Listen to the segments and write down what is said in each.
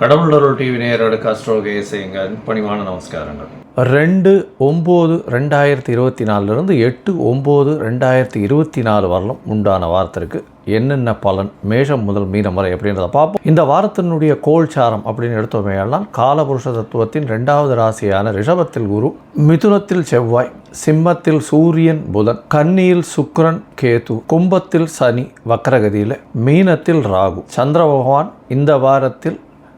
கடவுளருள் TV நேயர்களுக்கு அஸ்ட்ரோகேசேங்க பணிவான நமஸ்காரங்கள். ரெண்டு ஒம்பது ரெண்டாயிரத்தி இருபத்தி நாலுலேருந்து எட்டு ஒம்பது ரெண்டாயிரத்தி இருபத்தி நாலு வரலும் உண்டான வாரத்திற்கு என்னென்ன பலன் மேஷம் முதல் மீனம் வரை அப்படின்றத பார்ப்போம். இந்த வாரத்தினுடைய கோல்சாரம் அப்படின்னு எடுத்தோமேயானால் காலபுருஷ தத்துவத்தின் ரெண்டாவது ராசியான ரிஷபத்தில் குரு மிதுனத்தில் செவ்வாய் சிம்மத்தில் சூரியன் புதன் கன்னியில் சுக்ரன் கேது கும்பத்தில் சனி வக்கரகதியில் மீனத்தில் ராகு சந்திர பகவான் இந்த வாரத்தில்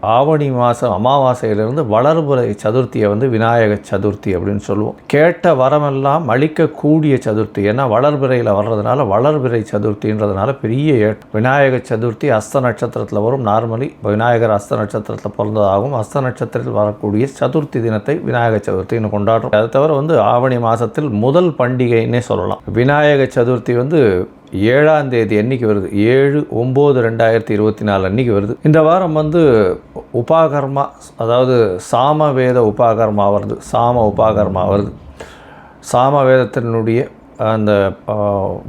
ஆவணி மாதம் அமாவாசையிலிருந்து வளர்புரை சதுர்த்தியை வந்து விநாயக சதுர்த்தி அப்படின்னு சொல்லுவோம். கேட்ட வரமெல்லாம் அளிக்கக்கூடிய சதுர்த்தி. ஏன்னா வளர்பிறையில் வர்றதுனால வளர்பிறை சதுர்த்தின்றதுனால பெரிய ஏட் விநாயக சதுர்த்தி அஸ்த நட்சத்திரத்தில் வரும். நார்மலி விநாயகர் அஸ்த நட்சத்திரத்தில் பிறந்ததாகவும் அஸ்த நட்சத்திரத்தில் வரக்கூடிய சதுர்த்தி தினத்தை விநாயக சதுர்த்தின்னு கொண்டாடுறோம். அதை தவிர வந்து ஆவணி மாதத்தில் முதல் பண்டிகைன்னே சொல்லலாம். விநாயக சதுர்த்தி வந்து ஏழாம் தேதி அன்னைக்கு வருது. ஏழு ஒம்பது ரெண்டாயிரத்தி இருபத்தி நாலு அன்னைக்கு வருது. இந்த வாரம் வந்து உபாகர்மா அதாவது சாம வேத உபாகர்மா வருது. சாம உபாகர்மா வருது. சாம வேதத்தினுடைய அந்த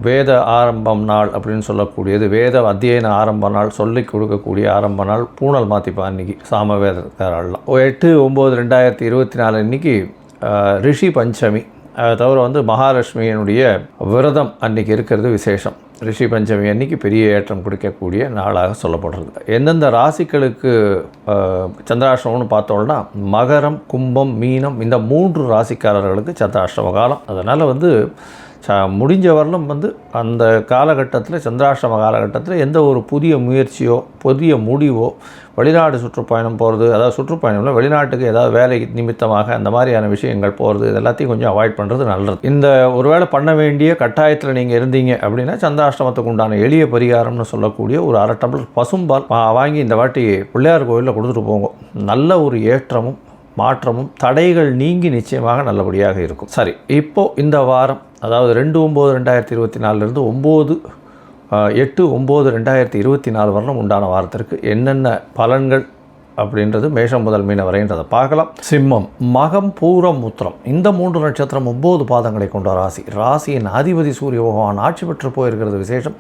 வேத ஆரம்பம் நாள் அப்படின்னு சொல்லக்கூடியது வேத அத்தியன ஆரம்ப நாள் சொல்லி கொடுக்கக்கூடிய ஆரம்ப நாள் பூனல் மாத்திப்பா அன்னைக்கு சாம வேதக்காரெல்லாம் எட்டு ஒம்பது ரெண்டாயிரத்தி இருபத்தி நாலு அன்னைக்கு ரிஷி பஞ்சமி அதை தவிர வந்து மகாலட்சுமியினுடைய விரதம் அன்னைக்கு இருக்கிறது விசேஷம். ரிஷி பஞ்சமி அன்னைக்கு பெரிய ஏற்றம் கொடுக்கக்கூடிய நாளாக சொல்லப்படுறது எந்தெந்த ராசிகளுக்கு சந்திராஷ்டமம்னு பார்த்தோம்னா மகரம் கும்பம் மீனம் இந்த மூன்று ராசிக்காரர்களுக்கு சந்திராஷ்டம காலம். அதனால் வந்து முடிஞ்ச வரலும் வந்து அந்த காலகட்டத்தில் சந்திராஷ்டம காலகட்டத்தில் எந்த ஒரு புதிய முயற்சியோ புதிய முடிவோ வெளிநாடு சுற்றுப்பயணம் போகிறது அதாவது சுற்றுப்பயணம்ல வெளிநாட்டுக்கு ஏதாவது வேலை நிமித்தமாக அந்த மாதிரியான விஷயங்கள் போகிறது இது எல்லாத்தையும் கொஞ்சம் அவாய்ட் பண்ணுறது நல்லது. இந்த ஒருவேளை பண்ண வேண்டிய கட்டாயத்தில் நீங்கள் இருந்தீங்க அப்படின்னா சந்திராஷ்டமத்துக்கு உண்டான எளிய பரிகாரம்னு சொல்லக்கூடிய ஒரு அரை டம்ளர் பசும்பால் வாங்கி இந்த வாட்டி பிள்ளையார் கோயிலில் கொடுத்துட்டு போங்க. நல்ல ஒரு ஏற்றமும் மாற்றமும் தடைகள் நீங்கி நிச்சயமாக நல்லபடியாக இருக்கும். சரி இப்போ இந்த வாரம் அதாவது ரெண்டு ஒம்பது ரெண்டாயிரத்தி இருபத்தி நாலுலேருந்து ஒம்பது எட்டு ஒம்பது ரெண்டாயிரத்தி இருபத்தி நாலு வரலும் உண்டான வாரத்திற்கு என்னென்ன பலன்கள் அப்படின்றது மேஷம் முதல் மீன வரைன்றதை பார்க்கலாம். சிம்மம் மகம் பூரம் உத்திரம். இந்த மூன்று நட்சத்திரம் ஒம்பது பாதங்களை கொண்ட ராசி. ராசியின் அதிபதி சூரிய பகவான் ஆட்சி பெற்று போயிருக்கிறது விசேஷம்.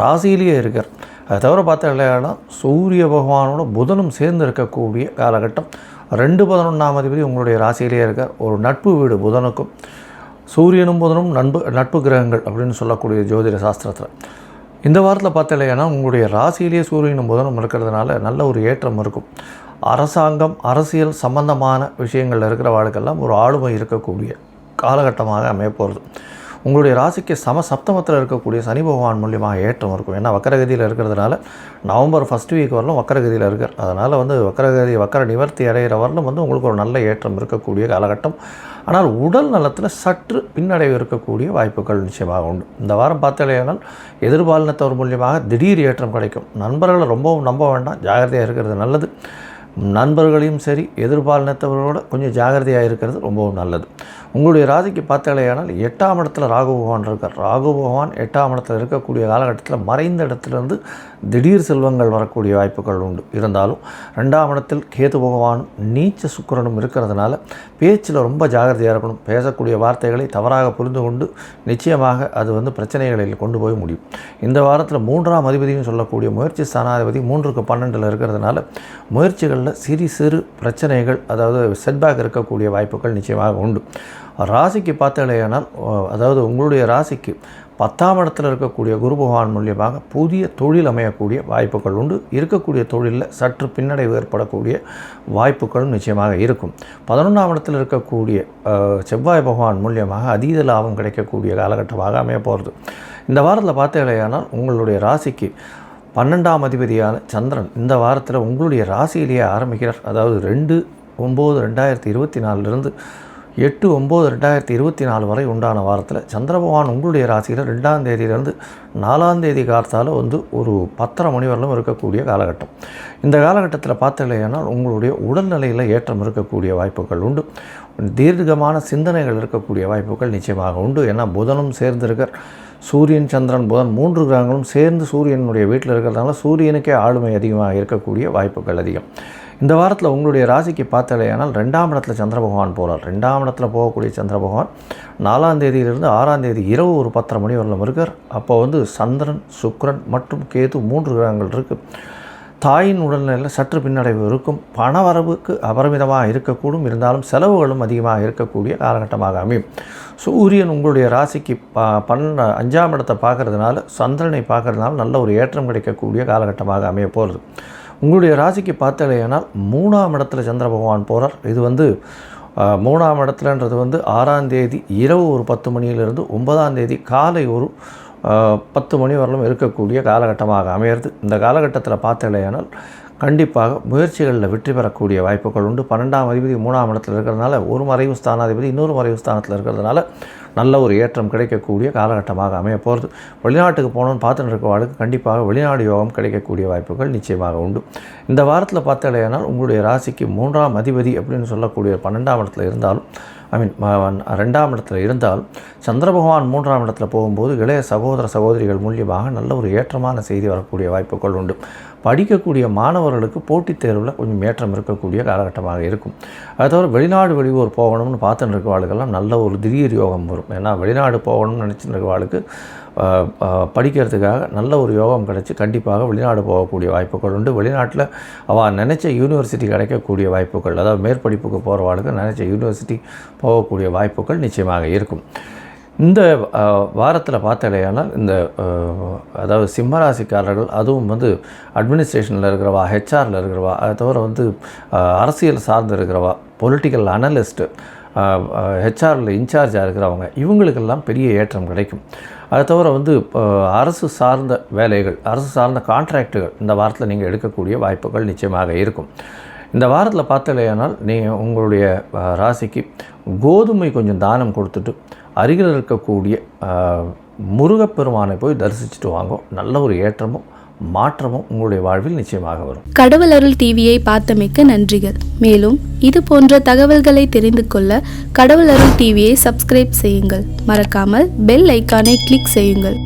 ராசியிலேயே இருக்கார். அதை தவிர பார்த்தா சூரிய பகவானோட புதனும் சேர்ந்து இருக்கக்கூடிய காலகட்டம். ரெண்டு பதினொன்றாம் அதிபதி உங்களுடைய ராசியிலேயே இருக்கார் ஒரு நட்பு வீடு புதனுக்கும் சூரியனும் புதனும் நண்பு நட்பு கிரகங்கள் அப்படின்னு சொல்லக்கூடிய ஜோதிட சாஸ்திரத்தில். இந்த வாரத்தில் பார்த்தலையானா உங்களுடைய ராசியிலேயே சூரியனும் புதனும் இருக்கிறதுனால நல்ல ஒரு ஏற்றம் இருக்கும். அரசாங்கம் அரசியல் சம்பந்தமான விஷயங்களில் இருக்கிற வாழ்க்கெல்லாம் ஒரு ஆளுமை இருக்கக்கூடிய காலகட்டமாக அமையப்போகிறது உங்களுடைய ராசிக்கு சம சப்தமத்தில் இருக்கக்கூடிய சனி பகவான் மூலியமாக ஏற்றம் இருக்கும். ஏன்னா வக்கரகதியில் இருக்கிறதுனால நவம்பர் ஃபஸ்ட் வீக் வரலும் வக்கரகதியில் இருக்கார். அதனால் வந்து வக்கரகதி வக்கர நிவர்த்தி அடைகிற வரலும் வந்து உங்களுக்கு ஒரு நல்ல ஏற்றம் இருக்கக்கூடிய காலகட்டம். ஆனால் உடல் நலத்தில் சற்று பின்னடைவு இருக்கக்கூடிய வாய்ப்புகள் நிச்சயமாக உண்டு. இந்த வாரம் பார்த்தாலேயானால் எதிர்பாலினத்தவர் மூலியமாக திடீர் ஏற்றம் கிடைக்கும். நண்பர்களை ரொம்பவும் நம்ப வேண்டாம். ஜாகிரதையாக இருக்கிறது நல்லது. நண்பர்களையும் சரி எதிர்பாலினத்தவர்களோட கொஞ்சம் ஜாகிரதையாக இருக்கிறது ரொம்பவும் நல்லது. உங்களுடைய ராசிக்கு பார்த்தாலேயானால் எட்டாம் இடத்துல ராகு பகவான் இருக்கார். ராகு பகவான் எட்டாம் இடத்துல இருக்கக்கூடிய காலகட்டத்தில் மறைந்த இடத்துலேருந்து திடீர் செல்வங்கள் வரக்கூடிய வாய்ப்புகள் உண்டு. இருந்தாலும் ரெண்டாம் இடத்தில் கேது பகவானும் நீச்ச சுக்கிரனும் இருக்கிறதுனால பேச்சில் ரொம்ப ஜாகிரதையாக இருக்கணும். பேசக்கூடிய வார்த்தைகளை தவறாக புரிந்து கொண்டு நிச்சயமாக அது வந்து பிரச்சனைகளில் கொண்டு போய் முடியும். இந்த வாரத்தில் மூன்றாம் அதிபதியும் சொல்லக்கூடிய முயற்சி ஸ்தானாதிபதி மூன்றுக்கு பன்னெண்டில் இருக்கிறதுனால முயற்சிகளில் சிறு சிறு பிரச்சனைகள் அதாவது செட்பேக் இருக்கக்கூடிய வாய்ப்புகள் நிச்சயமாக உண்டு. ராசிக்கு பார்த்தாலேயானால் அதாவது உங்களுடைய ராசிக்கு பத்தாம் இடத்துல இருக்கக்கூடிய குரு பகவான் மூலியமாக புதிய தொழில் அமையக்கூடிய வாய்ப்புகள் உண்டு. இருக்கக்கூடிய தொழிலில் சற்று பின்னடைவு ஏற்படக்கூடிய வாய்ப்புகளும் நிச்சயமாக இருக்கும். பதினொன்றாம் இடத்தில் இருக்கக்கூடிய செவ்வாய் பகவான் மூலியமாக அதீத லாபம் கிடைக்கக்கூடிய காலகட்டமாக அமைய போகிறது இந்த வாரத்தில் பார்த்தாலேயானால் உங்களுடைய ராசிக்கு பன்னெண்டாம் அதிபதியான சந்திரன் இந்த வாரத்தில் உங்களுடைய ராசியிலேயே ஆரம்பிக்கிறார். அதாவது ரெண்டு ஒம்பது ரெண்டாயிரத்தி இருபத்தி நாலுலேருந்து எட்டு ஒம்பது ரெண்டாயிரத்தி இருபத்தி நாலு வரை உண்டான வாரத்தில் சந்திரபகவான் உங்களுடைய ராசியில் ரெண்டாம் தேதியிலேருந்து நாலாம் தேதி காலத்தால் வந்து ஒரு பத்தரை மணி வரலும் இருக்கக்கூடிய காலகட்டம். இந்த காலகட்டத்தில் பார்த்தீங்கன்னா உங்களுடைய உடல்நிலையில் ஏற்றம் இருக்கக்கூடிய வாய்ப்புகள் உண்டு. தீர்க்கமான சிந்தனைகள் இருக்கக்கூடிய வாய்ப்புகள் நிச்சயமாக உண்டு. ஏன்னா புதனும் சேர்ந்திருக்கிற சூரியன் சந்திரன் புதன் மூன்று கிரகங்களும் சேர்ந்து சூரியனுடைய வீட்டில் இருக்கிறதுனால சூரியனுக்கே ஆளுமை அதிகமாக இருக்கக்கூடிய வாய்ப்புகள் அதிகம். இந்த வாரத்தில் உங்களுடைய ராசிக்கு பார்த்தலையானால் ரெண்டாம் இடத்துல சந்திர பகவான் போகிறார் ரெண்டாம் இடத்துல போகக்கூடிய சந்திர பகவான் நாலாம் தேதியிலிருந்து ஆறாம் தேதி இரவு ஒரு பத்தரை மணி வரலும் இருக்கார். அப்போ வந்து சந்திரன் சுக்ரன் மற்றும் கேது மூன்று கிரகங்கள் இருக்குது தாயின் உடல்நிலையில் சற்று பின்னடைவு இருக்கும். பண வரவுக்கு அபரிமிதமாக இருக்கக்கூடும். இருந்தாலும் செலவுகளும் அதிகமாக இருக்கக்கூடிய காலகட்டமாக அமையும். சூரியன் உங்களுடைய ராசிக்கு ப பன்ன அஞ்சாம் இடத்தை பார்க்கறதுனால சந்திரனை பார்க்கறதுனால நல்ல ஒரு ஏற்றம் கிடைக்கக்கூடிய காலகட்டமாக அமைய போகிறது உங்களுடைய ராசிக்கு பார்த்தாலேயானால் மூணாம் இடத்துல சந்திர பகவான் போகிறார் இது வந்து மூணாம் இடத்துலன்றது வந்து ஆறாம் தேதி இரவு ஒரு பத்து மணியிலிருந்து ஒன்பதாம் தேதி காலை ஒரு பத்து மணி வரலும் இருக்கக்கூடிய காலகட்டமாக அமையிறது. இந்த காலகட்டத்தில் பார்த்தாலேயானால் கண்டிப்பாக முயற்சிகளில் வெற்றி பெறக்கூடிய வாய்ப்புகள் உண்டு. பன்னெண்டாம் அதிபதி மூணாம் இடத்தில் இருக்கிறதுனால ஒரு மறைவு ஸ்தானாதிபதி இன்னொரு மறைவு ஸ்தானத்தில் இருக்கிறதுனால நல்ல ஒரு ஏற்றம் கிடைக்கக்கூடிய காலகட்டமாக அமைய போகிறது வெளிநாட்டுக்கு போகணும்னு பார்த்துட்டு இருக்கவாளுக்கு கண்டிப்பாக வெளிநாடு யோகம் கிடைக்கக்கூடிய வாய்ப்புகள் நிச்சயமாக உண்டு. இந்த வாரத்தில் பார்த்தடையானால் உங்களுடைய ராசிக்கு மூன்றாம் அதிபதி அப்படின்னு சொல்லக்கூடிய பன்னெண்டாம் இடத்துல இருந்தாலும் ஐ மீன் ரெண்டாம் இடத்துல இருந்தால் சந்திர பகவான் மூன்றாம் இடத்துல போகும்போது இளைய சகோதர சகோதரிகள் மூலியமாக நல்ல ஒரு ஏற்றமான செய்தி வரக்கூடிய வாய்ப்புகள் உண்டு. படிக்கக்கூடிய மாணவர்களுக்கு போட்டித் தேர்வில் கொஞ்சம் ஏற்றம் இருக்கக்கூடிய காலகட்டமாக இருக்கும். அது தவிர வெளிநாடு வெளியூர் போகணும்னு பார்த்துட்டு இருக்கவாளுக்கெல்லாம் நல்ல ஒரு திடீர் யோகம் வரும். ஏன்னா வெளிநாடு போகணும்னு நினச்சிட்டு இருக்கவாளுக்கு படிக்கிறதுக்காக நல்ல ஒரு யோகம் கிடச்சி கண்டிப்பாக வெளிநாடு போகக்கூடிய வாய்ப்புகள் உண்டு. வெளிநாட்டில் அவள் நினச்ச யூனிவர்சிட்டி கிடைக்கக்கூடிய வாய்ப்புகள் அதாவது மேற்படிப்புக்கு போகிறவாளுக்கு நினச்ச யூனிவர்சிட்டி போகக்கூடிய வாய்ப்புகள் நிச்சயமாக இருக்கும். இந்த வாரத்தில் பார்த்தாலேயானால் இந்த அதாவது சிம்மராசிக்காரர்கள் அதுவும் வந்து அட்மினிஸ்ட்ரேஷனில் இருக்கிறவா ஹெச்ஆரில் இருக்கிறவா அதை தவிர வந்து அரசியல் சார்ந்து இருக்கிறவா பொலிட்டிக்கல் அனலிஸ்ட்டு ஹெச்ஆரில் இன்சார்ஜாக இருக்கிறவங்க இவங்களுக்கெல்லாம் பெரிய ஏற்றம் கிடைக்கும். அதை தவிர வந்து அரசு சார்ந்த வேலைகள் அரசு சார்ந்த கான்ட்ராக்டுகள் இந்த வாரத்தில் நீங்கள் எடுக்கக்கூடிய வாய்ப்புகள் நிச்சயமாக இருக்கும். இந்த வாரத்தில் பார்த்தலையானால் நீங்கள் உங்களுடைய ராசிக்கு கோதுமை கொஞ்சம் தானம் கொடுத்துட்டு அருகில் இருக்கக்கூடிய முருகப்பெருமானை போய் தரிசிச்சுட்டு வாங்க. நல்ல ஒரு ஏற்றமும் மாற்றமும் உங்களுடைய வாழ்வில் நிச்சயமாக வரும். கடவுள் அருள் டிவியை பார்த்தமைக்க நன்றிகள். மேலும் இது போன்ற தகவல்களை தெரிந்து கொள்ள கடவுள் அருள் டிவியை சப்ஸ்கிரைப் செய்யுங்கள். மறக்காமல் பெல் ஐக்கானை கிளிக் செய்யுங்கள்.